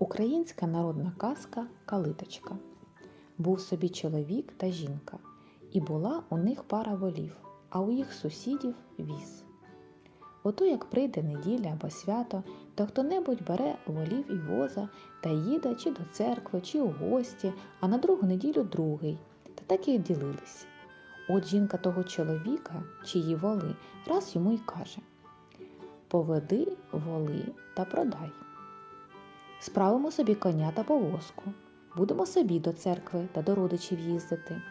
Українська народна казка Калиточка. Був собі чоловік та жінка, і була у них пара волів, а у їх сусідів віз. Ото як прийде неділя або свято, то хто-небудь бере волів і воза та їде чи до церкви, чи у гості, а на другу неділю другий, та так і ділились. От жінка того чоловіка, чиї воли, раз йому й каже Поведи воли та продай. Справимо собі коня та повозку, будемо собі до церкви та до родичів їздити.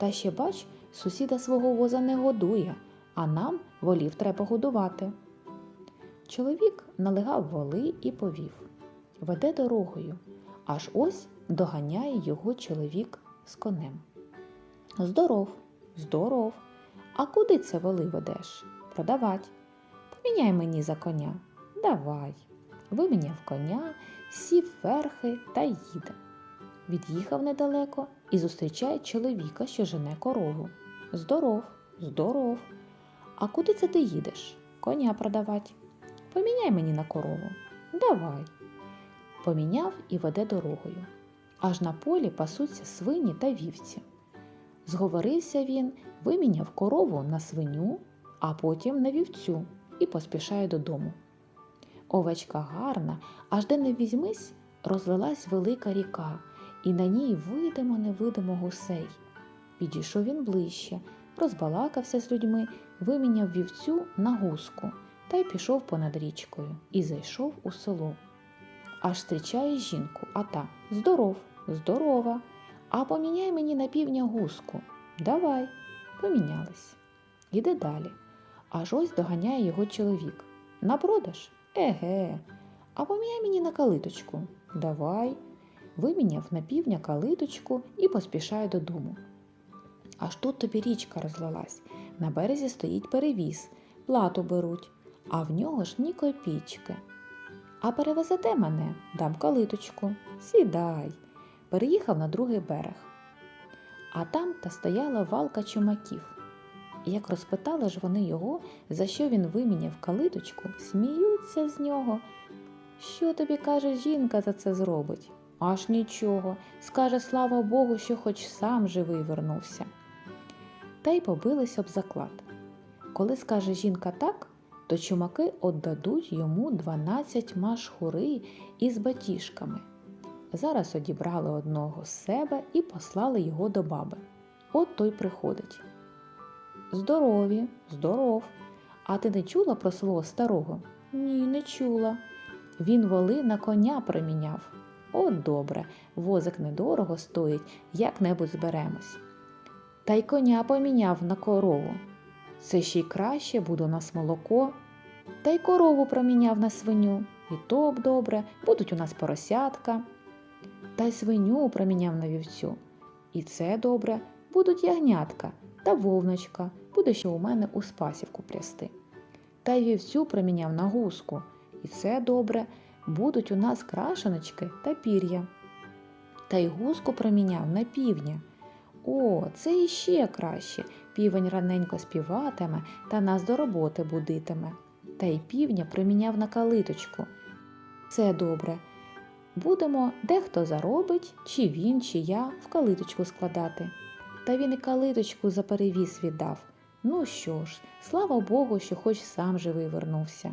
Та ще бач, сусіда свого воза не годує, а нам волів треба годувати. Чоловік налегав воли і повів, веде дорогою, аж ось доганяє його чоловік з конем. Здоров, здоров. А куди це воли ведеш? Продавать. Поміняй мені за коня. Давай. Виміняв коня, сів верхи та їде. Від'їхав недалеко і зустрічає чоловіка, що жене корову. Здоров, здоров. А куди це ти їдеш? Коня продавать. Поміняй мені на корову. Давай. Поміняв і веде дорогою. Аж на полі пасуться свині та вівці. Зговорився він, виміняв корову на свиню, а потім на вівцю і поспішає додому. Овечка гарна, аж де не візьмись, розлилась велика ріка, і на ній видимо невидимо гусей. Підійшов він ближче, розбалакався з людьми, виміняв вівцю на гуску та й пішов понад річкою і зайшов у село. Аж зустрічає жінку, а та здоров, здорова. А поміняй мені на півня гуску. Давай, помінялись. Іде далі. Аж ось доганяє його чоловік. На продаж? Еге. А поміняй мені на калиточку. Давай. Виміняв на півня калиточку і поспішає додому. Аж тут тобі річка розлилась. На березі стоїть перевіз, плату беруть, а в нього ж ні копійчики. А перевезете мене, дам калиточку. Сідай. Переїхав на другий берег. А там та стояла валка чумаків. Як розпитали ж вони його, за що він виміняв калиточку, сміються з нього. Що тобі каже жінка за це зробить? Аж нічого. Скаже, слава Богу, що хоч сам живий вернувся. Та й побились об заклад. Коли скаже жінка так, то чумаки отдадуть йому 12 машхури із батіжками. Зараз одібрали одного з себе і послали його до баби. От той приходить. Здорові, здоров. А ти не чула про свого старого? Ні, не чула. Він воли на коня проміняв. От добре, возик недорого стоїть, як-небудь зберемось. Та й коня поміняв на корову. Це ще й краще буде у нас молоко. Та й корову проміняв на свиню. І то б добре, будуть у нас поросятка. Та й свиню проміняв на вівцю. І це добре, будуть ягнятка та вовночка, буде ще у мене у спасівку прясти. Та й вівцю проміняв на гуску. І це добре, будуть у нас крашеночки та пір'я. Та й гуску проміняв на півня. О, це іще краще. Півень раненько співатиме та нас до роботи будитиме. Та й півня проміняв на калиточку. Це добре. Будемо дехто заробить, чи він, чи я в калиточку складати. Та він і калиточку за перевіз віддав. Ну що ж, слава Богу, що хоч сам живий вернувся.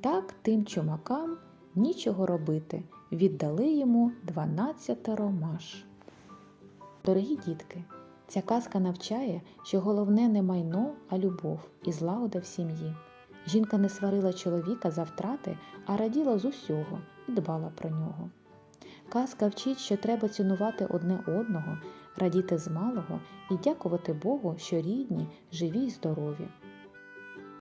Так тим чумакам нічого робити, віддали йому дванадцятеро маш. Дорогі дітки, ця казка навчає, що головне не майно, а любов і злагода в сім'ї. Жінка не сварила чоловіка за втрати, а раділа з усього і дбала про нього. Казка вчить, що треба цінувати одне одного, радіти з малого і дякувати Богу, що рідні, живі й здорові.